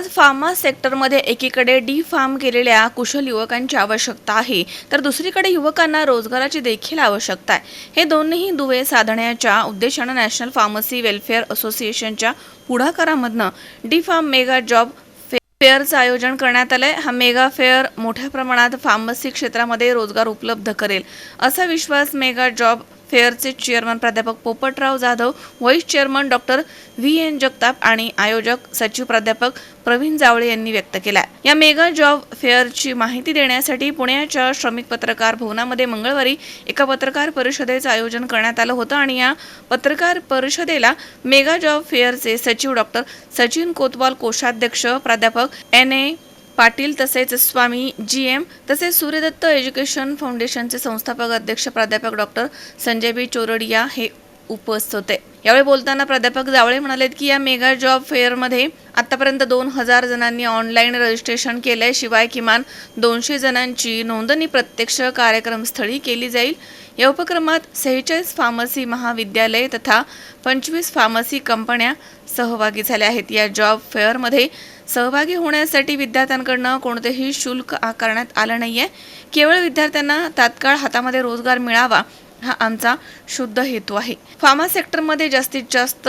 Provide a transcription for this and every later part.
आज फार्मा सेक्टरमध्ये एकीकडे डी फार्म केलेल्या कुशल युवकांची आवश्यकता आहे तर दुसरीकडे युवकांना रोजगाराची देखील आवश्यकता आहे. हे दोन्ही दुवे साधण्याच्या उद्देशानं नॅशनल फार्मसी वेलफेअर असोसिएशनच्या पुढाकारामधनं डी फार्म मेगा जॉब फेअरचं आयोजन करण्यात आलंय. हा मेगा फेअर मोठ्या प्रमाणात फार्मसी क्षेत्रामध्ये रोजगार उपलब्ध करेल असा विश्वास मेगा जॉब फेअरचे चेअरमन प्राध्यापक Popatrao Jadhav vice chairman doctor V N Jagtap आणि आयोजक सचिव प्राध्यापक प्रवीण जावळे यांनी व्यक्त केला या मेगा जॉब फेअरची माहिती देण्यासाठी पुण्याच्या श्रमिक पत्रकार भवनामध्ये मंगळवारी एका पत्रकार परिषदेचं आयोजन करण्यात आलं होतं आणि या पत्रकार परिषदेला मेगा जॉब फेअरचे सचिव डॉक्टर सचिन कोतवाल कोषाध्यक्ष प्राध्यापक एन ए पाटील तसेच स्वामी जी एम तसेच सूर्यदत्त एज्युकेशन फाउंडेशनचे संस्थापक अध्यक्ष प्राध्यापक डॉक्टर संजय बी चोरडिया हे उपस्थित होते. यावेळी बोलताना प्राध्यापक जावळे म्हणाले की या मेगा जॉब फेअरमध्ये आतापर्यंत दोन हजार जणांनी ऑनलाईन रजिस्ट्रेशन केलंय. शिवाय किमान दोनशे जणांची नोंदणी प्रत्यक्ष कार्यक्रमस्थळी केली जाईल. या उपक्रमात सेहेचाळीस फार्मसी महाविद्यालय तथा पंचवीस फार्मसी कंपन्या सहभागी झाल्या आहेत. या जॉब फेअरमध्ये सहभागी होण्यासाठी विद्यार्थ्यांकडनं कोणतेही शुल्क आकारण्यात आलं नाहीये. केवळ विद्यार्थ्यांना तात्काळ हातामध्ये रोजगार मिळावा हा आमचा शुद्ध हेतू आहे. फार्मा सेक्टरमध्ये जास्तीत जास्त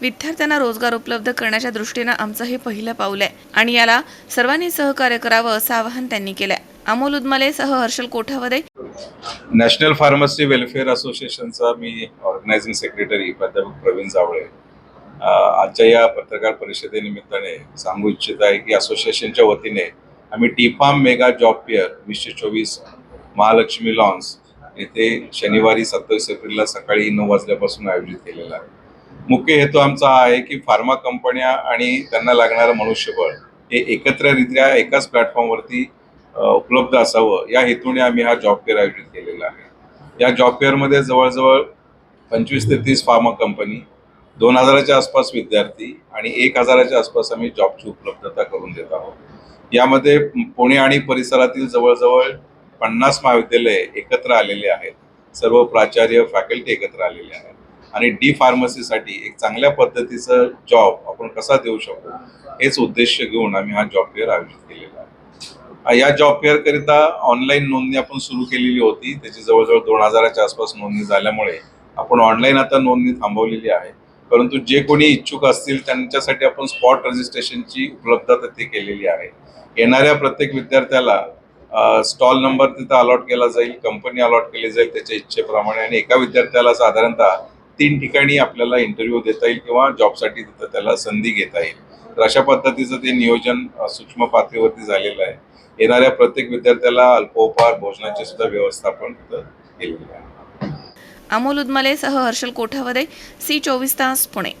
विद्यार्थ्यांना रोजगार उपलब्ध करण्याच्या दृष्टीनं आमचं हे पहिलं पाऊल आहे आणि याला सर्वांनी सहकार्य करावं असं आवाहन त्यांनी केलंय. अमोल उदमले सह Harshal Kothawade. National pharmacy welfare असोसिएशनचा मी ऑर्गनायझिंग सेक्रेटरी प्राध्यापक प्रवीण जावळे आजच्या या पत्रकार परिषदेनिमित्ताने सांगू इच्छित आहे की असोसिएशनच्या वतीने आम्ही T pharm mega job fair वीसशे चोवीस महालक्ष्मी लॉन्स येथे शनिवारी सत्तावीस एप्रिलला सकाळी नऊ वाजल्यापासून आयोजित केलेला आहे. मुख्य हेतू आमचा हा आहे की फार्मा कंपन्या आणि त्यांना लागणारं मनुष्यबळ हे एकत्ररित्या एकाच प्लॅटफॉर्मवरती उपलब्ध असावं या हेतूने आम्ही हा जॉब फेअर आयोजित केलेला आहे. या जॉब फेअरमध्ये जवळजवळ पंचवीस ते तीस फार्मा कंपनी दोन हजाराच्या आसपास विद्यार्थी आणि एक हजाराच्या आसपास आम्ही जॉबची उपलब्धता करून देत आहोत. यामध्ये पुणे आणि परिसरातील जवळजवळ पन्नास महाविद्यालये एकत्र आलेले आहेत. सर्व प्राचार्य फॅकल्टी एकत्र आलेले आहेत. आणि डी फार्मसीसाठी एक चांगल्या पद्धतीचं जॉब आपण कसा देऊ शकतो हेच उद्देश घेऊन आम्ही हा जॉब फेअर आयोजित केलेला आहे. या जॉब फेअरकरिता ऑनलाईन नोंदणी आपण सुरू केलेली होती. त्याची जवळजवळ दोन हजाराच्या आसपास नोंदणी झाल्यामुळे आपण ऑनलाईन आता नोंदणी थांबवलेली आहे. परंतु जे कोणी इच्छुक असतील त्यांच्यासाठी आपण स्पॉट रजिस्ट्रेशनची उपलब्धता ते केलेली आहे. येणाऱ्या प्रत्येक विद्यार्थ्याला स्टॉल नंबर तिथं अलॉट केला जाईल कंपनी अलॉट केली जाईल त्याच्या इच्छेप्रमाणे आणि एका विद्यार्थ्याला साधारणतः तीन ठिकाणी आपल्याला इंटरव्ह्यू देता येईल किंवा जॉबसाठी तिथं त्याला संधी घेता येईल. तर अशा पद्धतीचं ते नियोजन सूक्ष्म पातळीवरती झालेलं आहे. येणाऱ्या प्रत्येक विद्यार्थ्याला अल्पोपहार भोजनाचे सुद्धा व्यवस्थापन तिथं केलेलं आहे. अमोल उदमले सह हर्षल कोठावदे सी चोवीस तास पुणे.